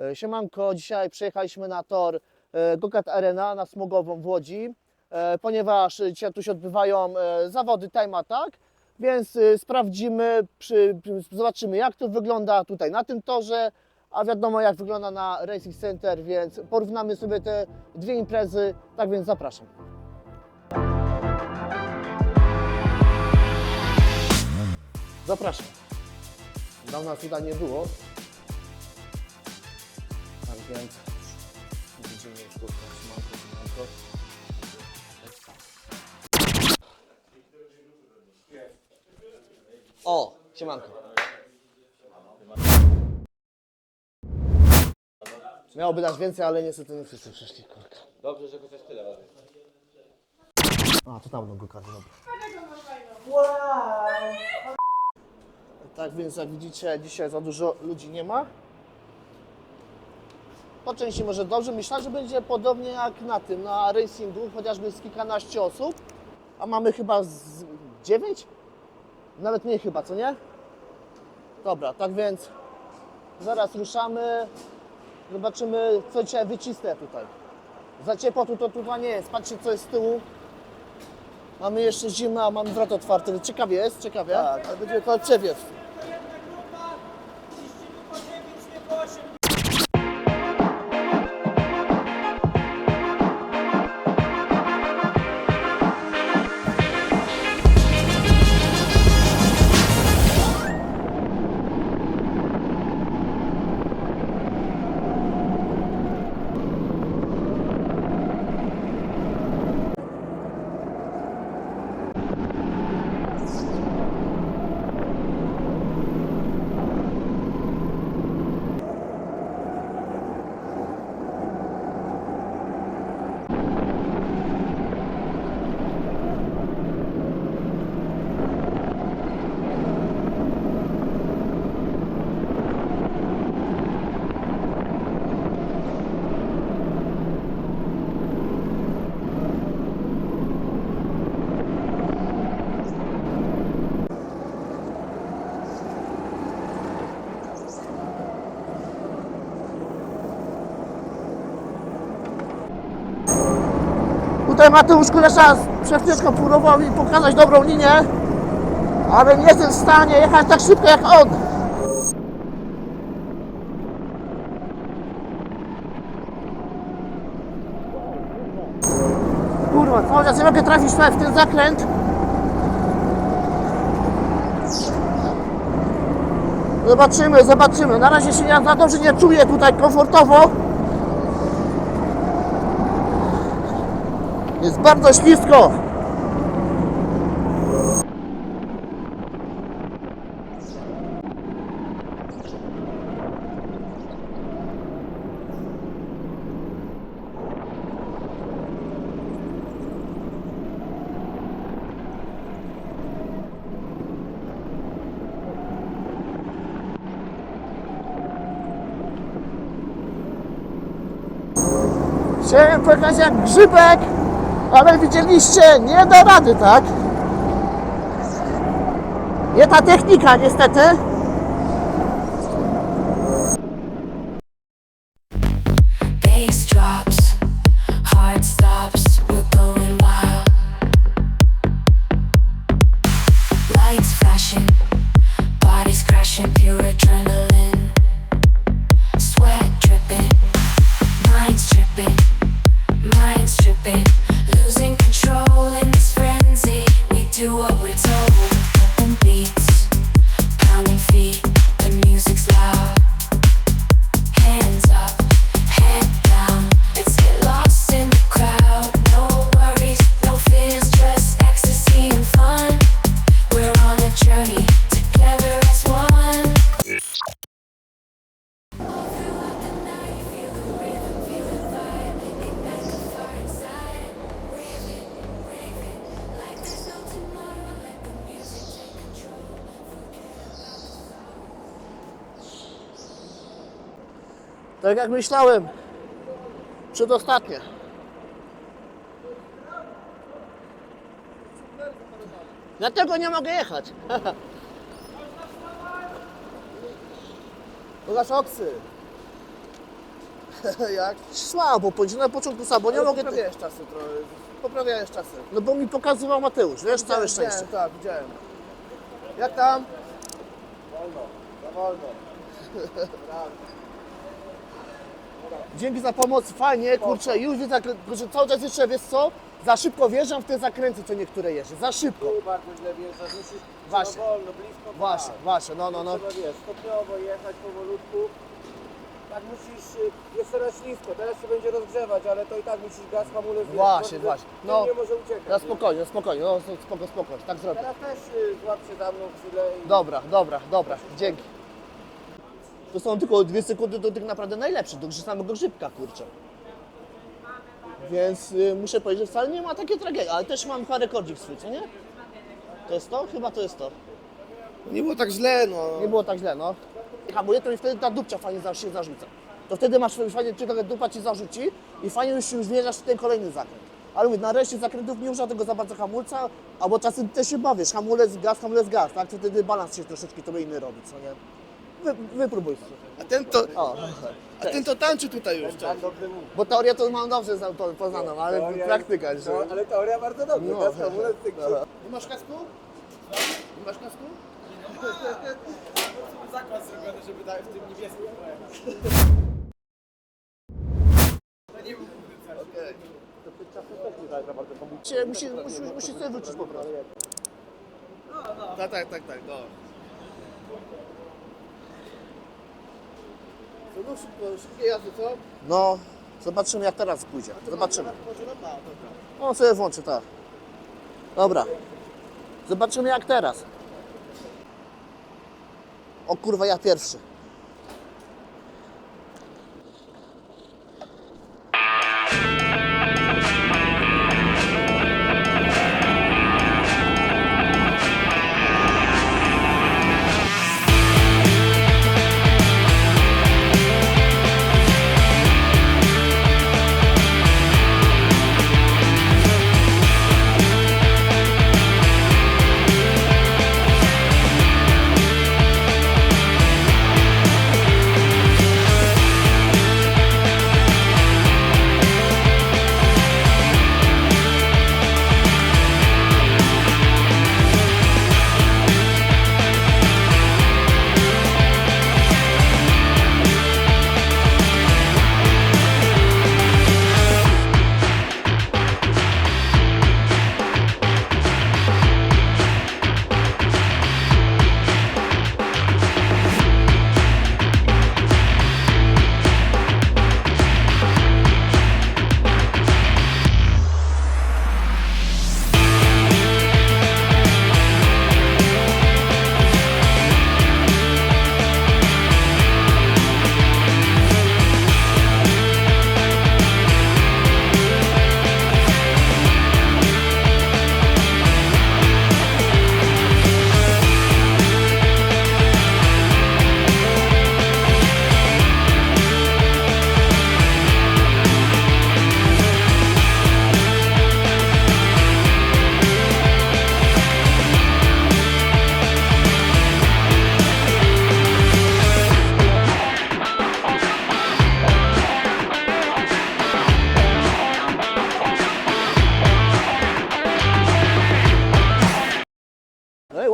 E, Siemanko, dzisiaj przyjechaliśmy na tor e, Gokart Arena na Smogową w Łodzi, e, ponieważ dzisiaj tu się odbywają zawody Time Attack, więc sprawdzimy, przy, zobaczymy jak to wygląda tutaj na tym torze, a wiadomo jak wygląda na Racing Center, więc porównamy sobie te dwie imprezy, tak więc zapraszam. Zapraszam. Dawno tutaj nie było. Więc widzimy tutaj siemanko, siemanko. O, siemanko. Miałoby dać więcej, ale niestety nie wszyscy przyszli, kurka. Dobrze, że chociaż tyle razy. A, to tam go karty, dobra. Tak więc jak widzicie, dzisiaj za dużo ludzi nie ma. Po części może dobrze. Myślałem, że będzie podobnie jak na tym, na racingu, chociażby z kilkanaście osób. A mamy chyba z dziewięć? Nawet mniej chyba, co nie? Dobra, tak więc zaraz ruszamy. Zobaczymy, co dzisiaj wycisnę tutaj. Za ciepło tu to tutaj nie jest. Patrzcie, co jest z tyłu. Mamy jeszcze zimę, a mamy wrot otwarty. Ciekawie jest, ciekawie. Tak, ale będzie to przewiew. Mateusz Kulesza przed chwileczką próbował mi pokazać dobrą linię, ale nie jestem w stanie jechać tak szybko jak on. Kurwa, cały czas nie mogę trafić w ten zakręt. Zobaczymy, zobaczymy. Na razie się ja za dobrze nie czuję tutaj komfortowo. Jest bardzo ślisko. Chciałem pojechać jak grzybek, ale widzieliście, nie da rady, tak? Nie ta technika, niestety. Tak jak myślałem. Przedostatnie. Dlatego nie mogę jechać. Pokaż oksy. Jak? Słabo, powiedzieć na początku słabo, nie Ale mogę... Poprawiałeś czasy trochę. Poprawiałeś czasy. No bo mi pokazywał Mateusz, wiesz, całe szczęście. widziałem, Tak, widziałem. Jak tam? Wolno, za wolno. Dzięki za pomoc, fajnie, kurczę, już widzę, że cały czas jeszcze, wiesz co, za szybko wjeżdżam w te zakręty, co niektóre jeżdżę, za szybko. Tu bardzo źle wjeżdżasz, musisz Właśnie. no wolno, blisko Właśnie, właśnie, no, no, no. Trzeba wiesz, stopniowo jechać powolutku. Tak musisz, y, jest teraz ślisko, teraz się będzie rozgrzewać, ale to i tak musisz gaz, hamulec wiesz, Właśnie, bo- właśnie. No. No. nie może uciekać. No nie? spokojnie, spokojnie, no spoko, spoko, tak zrobię. Teraz też y, złap się za mną chwilę i... Dobra, dobra, dobra, dzięki. To są tylko dwie sekundy do tych naprawdę najlepszych, do samego grzybka, kurczę. Więc y, muszę powiedzieć, że wcale nie ma takiej tragedii, ale też mam chyba rekordzik swój, co nie? To jest to? Chyba to jest to. Nie było tak źle, no. Nie było tak źle, no. Hamuje to i wtedy ta dupcia fajnie za- się zarzuca. To wtedy masz fajnie, czy taka dupa ci zarzuci i fajnie już już wjeżdżasz w ten kolejny zakręt. Ale mówię, na reszcie zakrętów nie używa tego za bardzo hamulca, albo czasem też się bawisz, hamulec, gaz, hamulec, gaz, tak? To wtedy balans się troszeczkę to inny robi, co nie? Wy, wypróbuj. A ten to, O, a ten to tańczy tutaj już. Tak, Cześć. bo teorię to mam dobrze poznaną, ale Teoria praktyka jeszcze. No, ale teoria bardzo dobrze. No. Hamulec, tyk, Dobra. Nie masz kasku? Nie masz kasku? zakład zrobiony, żeby dać w tym niebieskim Okej. Cię musi, musi, musi sobie wrócić po prostu. Tak, tak, tak, tak, no. No szybko, szybkie jazdy, co? No, zobaczymy jak teraz pójdzie. Zobaczymy. Tak. On sobie włączy, tak. Dobra. Zobaczymy jak teraz. O kurwa, ja pierwszy.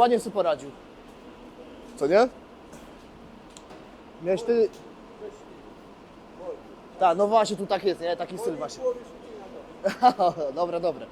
Ładnie sobie poradził. Co nie? Miałeś ty... Tak, no właśnie tu tak jest, nie? Taki styl właśnie. dobra, dobra.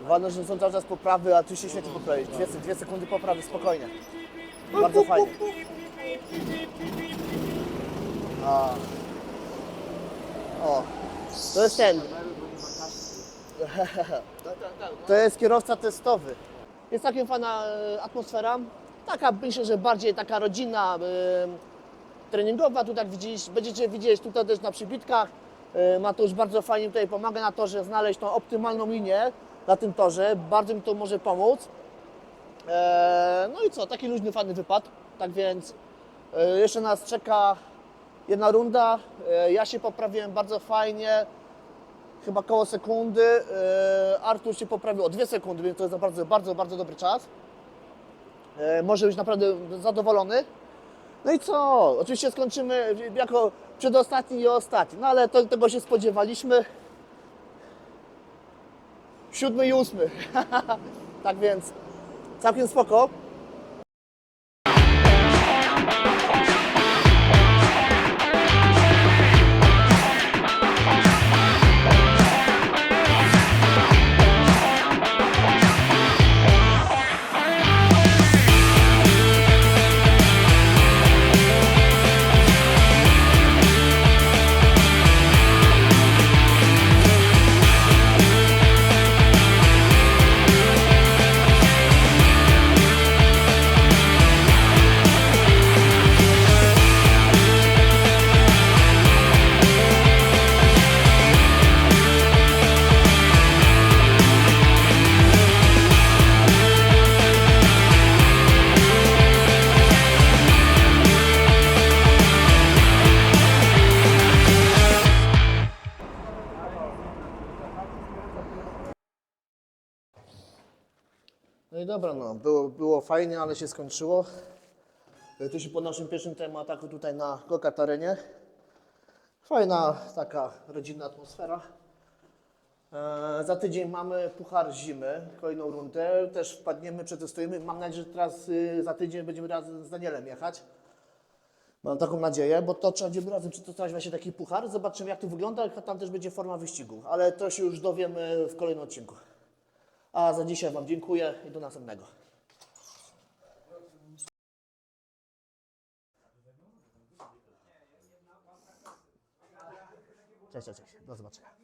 Ważne, że są cały czas poprawy, a tu się świetnie poprawić. Dwie, dwie sekundy poprawy, spokojnie. Bardzo fajnie. A. O. To jest ten. To jest kierowca testowy. Jest całkiem fajna e, atmosfera. Taka, myślę, że bardziej taka rodzinna, e, treningowa. Tu tak widzisz, będziecie widzieć tutaj też na przybitkach. E, Mateusz bardzo fajnie tutaj pomaga na torze znaleźć tą optymalną linię na tym torze. Bardzo mi to może pomóc. E, no i co, taki luźny, fajny wypad. Tak więc e, jeszcze nas czeka jedna runda. Ja się poprawiłem bardzo fajnie chyba koło sekundy. E, Artur się poprawił o dwie sekundy, więc to jest naprawdę bardzo, bardzo dobry czas. E, Może być naprawdę zadowolony. No i co? Oczywiście skończymy jako przedostatni i ostatni, no ale to, tego się spodziewaliśmy. Siódmy i ósmy. tak więc całkiem spoko. Dobra, no, było, było fajnie, ale się skończyło. To się po naszym pierwszym temataku tutaj na Kokatarenie. Fajna taka rodzinna atmosfera. E, za tydzień mamy Puchar Zimy, kolejną rundę. Też wpadniemy, przetestujemy. Mam nadzieję, że teraz y, za tydzień będziemy razem z Danielem jechać. Mam taką nadzieję, bo to trzeba będzie razem przetestować właśnie taki puchar. Zobaczymy jak to wygląda, jaka tam też będzie forma wyścigu. Ale to się już dowiemy w kolejnym odcinku. A za dzisiaj Wam dziękuję i do następnego. Cześć, cześć, cześć. Do zobaczenia.